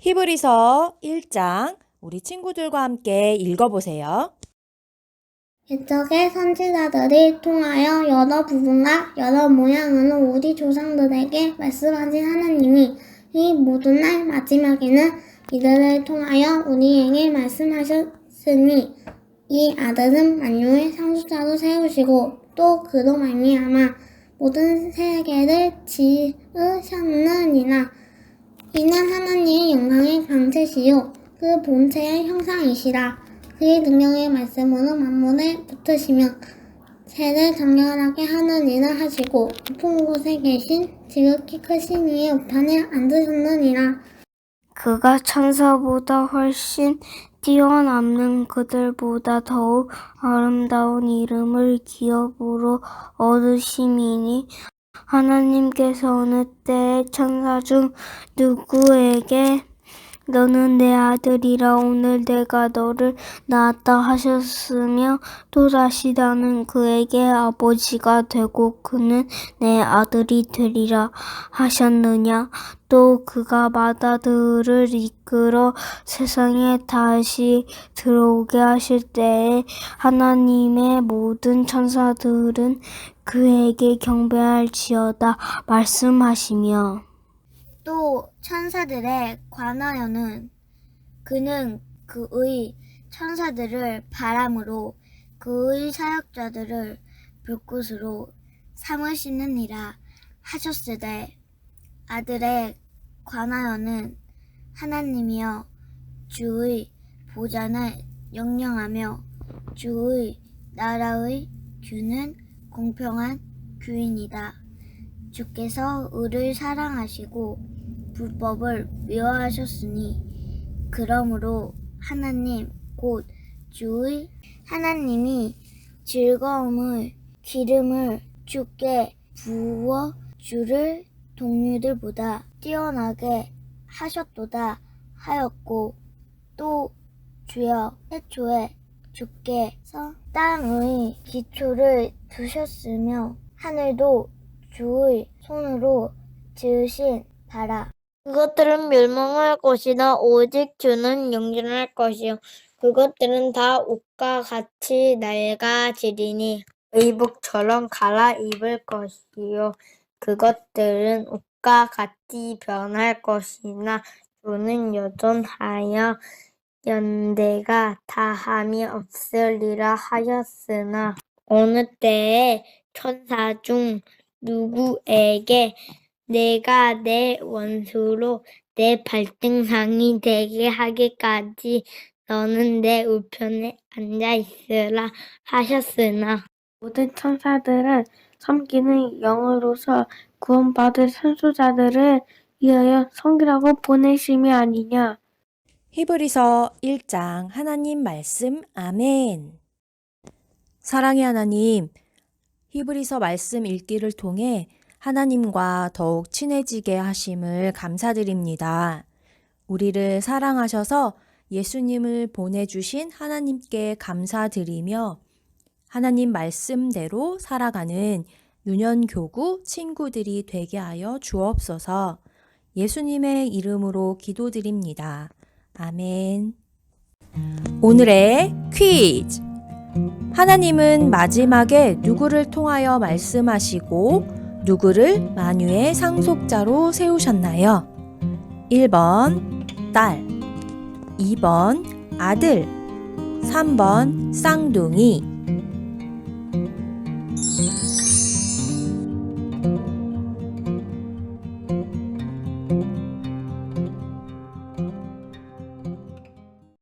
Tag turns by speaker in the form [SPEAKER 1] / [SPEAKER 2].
[SPEAKER 1] 히브리서 1장 우리 친구들과 함께 읽어보세요.
[SPEAKER 2] 옛적의 선지자들이 통하여 여러 부분과 여러 모양으로 우리 조상들에게 말씀하신 하나님이 이 모든 날 마지막에는 이들을 통하여 우리에게 말씀하셨으니 이 아들은 만유의 상속자로 세우시고 또 그로 말미암아 모든 세계를 지으셨느니라 이는 하나 님의 영광의 광채시요 그 본체의 형상이시라. 그의 능력의 말씀으로 만물에 붙으시며 새를 정결하게 하는 일을 하시고 높은 곳에 계신 지극히 크신 이의 우편에 앉으셨느니라.
[SPEAKER 3] 그가 천사보다 훨씬 뛰어남는 그들보다 더욱 아름다운 이름을 기업으로 얻으심이니 하나님께서 어느 때에 천사 중 누구에게 너는 내 아들이라 오늘 내가 너를 낳았다 하셨으며 또다시 나는 그에게 아버지가 되고 그는 내 아들이 되리라 하셨느냐 또 그가 마다들을 이끌어 세상에 다시 들어오게 하실 때에 하나님의 모든 천사들은 그에게 경배할지어다 말씀하시며
[SPEAKER 2] 또 천사들에 관하여는 그는 그의 천사들을 바람으로 그의 사역자들을 불꽃으로 삼으시느니라 하셨으되 아들에 관하여는 하나님이여 주의 보좌는 영영하며 주의 나라의 규는 공평한 규이니라. 주께서 의를 사랑하시고 불법을 미워하셨으니 그러므로 하나님 곧 주의 하나님이 즐거움을 기름을 주께 부어 주를 동료들보다 뛰어나게 하셨도다 하였고 또 주여 태초에 주께서 땅의 기초를 두셨으며 하늘도 주의 손으로 지으신 바라.
[SPEAKER 4] 그것들은 멸망할 것이나 오직 주는 영존할 것이요. 그것들은 다 옷과 같이 낡아지리니 의복처럼 갈아입을 것이요. 그것들은 옷 과 같이 변할 것이나 주는 여전하여 연대가 다함이 없으리라 하였으나 어느 때에 천사 중 누구에게 내가 내 원수로 내 발등상이 되게 하기까지 너는 내 우편에 앉아 있으라 하셨으나
[SPEAKER 3] 모든 천사들은 섬기는 영으로서 구원받을 선수자들을 위하여 섬기라고 보내심이 아니냐.
[SPEAKER 1] 히브리서 1장 하나님 말씀 아멘. 사랑의 하나님, 히브리서 말씀 읽기를 통해 하나님과 더욱 친해지게 하심을 감사드립니다. 우리를 사랑하셔서 예수님을 보내주신 하나님께 감사드리며 하나님 말씀대로 살아가는 유년교구 친구들이 되게 하여 주옵소서 예수님의 이름으로 기도드립니다. 아멘. 오늘의 퀴즈. 하나님은 마지막에 누구를 통하여 말씀하시고 누구를 만유의 상속자로 세우셨나요? 1번 딸, 2번 아들, 3번 쌍둥이,